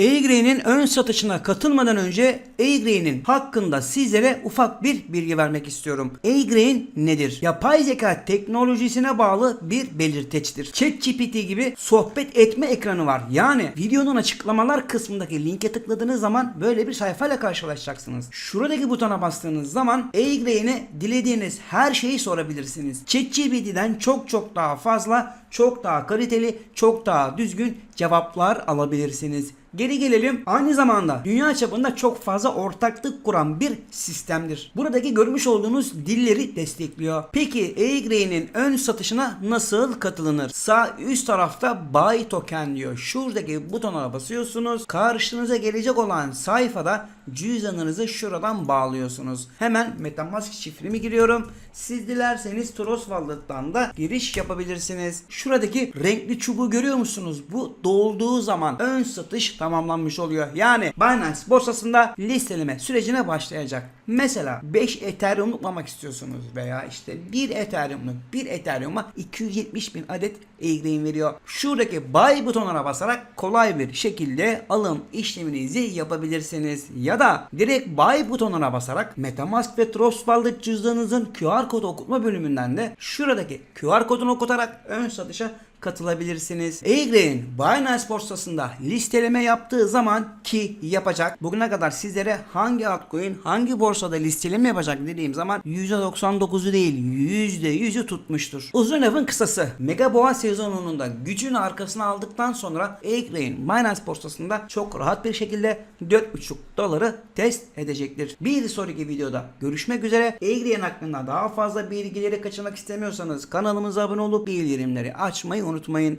A-Grey'nin ön satışına katılmadan önce A-Grey'nin hakkında sizlere ufak bir bilgi vermek istiyorum. A-Grey'in nedir? Yapay zeka teknolojisine bağlı bir belirteçtir. ChatGPT gibi sohbet etme ekranı var. Yani videonun açıklamalar kısmındaki linke tıkladığınız zaman böyle bir sayfayla karşılaşacaksınız. Şuradaki butona bastığınız zaman A-Grey'ine dilediğiniz her şeyi sorabilirsiniz. ChatGPT'den çok çok daha fazla, çok daha kaliteli, çok daha düzgün cevaplar alabilirsiniz. Geri gelelim. Aynı zamanda dünya çapında çok fazla ortaklık kuran bir sistemdir. Buradaki görmüş olduğunuz dilleri destekliyor. Peki A-Grey'nin ön satışına nasıl katılınır? Sağ üst tarafta Buy Token diyor. Şuradaki butona basıyorsunuz. Karşınıza gelecek olan sayfada cüzdanınızı şuradan bağlıyorsunuz. Hemen Metamask şifremi giriyorum. Siz dilerseniz Trust Wallet'tan da giriş yapabilirsiniz. Şuradaki renkli çubuğu görüyor musunuz? Bu dolduğu zaman ön satış tamamlanmış oluyor. Yani Binance borsasında listeleme sürecine başlayacak. Mesela 5 Ethereum tutmamak istiyorsunuz veya işte 1 Ethereum'luk 1 Ethereum'a 270 bin adet e veriyor. Şuradaki buy butonuna basarak kolay bir şekilde alım işleminizi yapabilirsiniz. Ya da direkt buy butonuna basarak Metamask ve Trust Wallet cüzdanınızın QR kodu okutma bölümünden de şuradaki QR kodunu okutarak ön satışa katılabilirsiniz. A-Grey'in Binance borsasında listeleme yaptığı zaman ki yapacak. Bugüne kadar sizlere hangi altcoin hangi borsada listeleme yapacak dediğim zaman %99'u değil %100'ü tutmuştur. Uzun lafın kısası Mega Boğa sezonunun da gücünü arkasına aldıktan sonra A-Grey'in Binance borsasında çok rahat bir şekilde 4.5 doları test edecektir. Bir sonraki videoda görüşmek üzere. A-Grey'in hakkında daha fazla bilgileri kaçırmak istemiyorsanız kanalımıza abone olup bildirimleri açmayı unutmayın.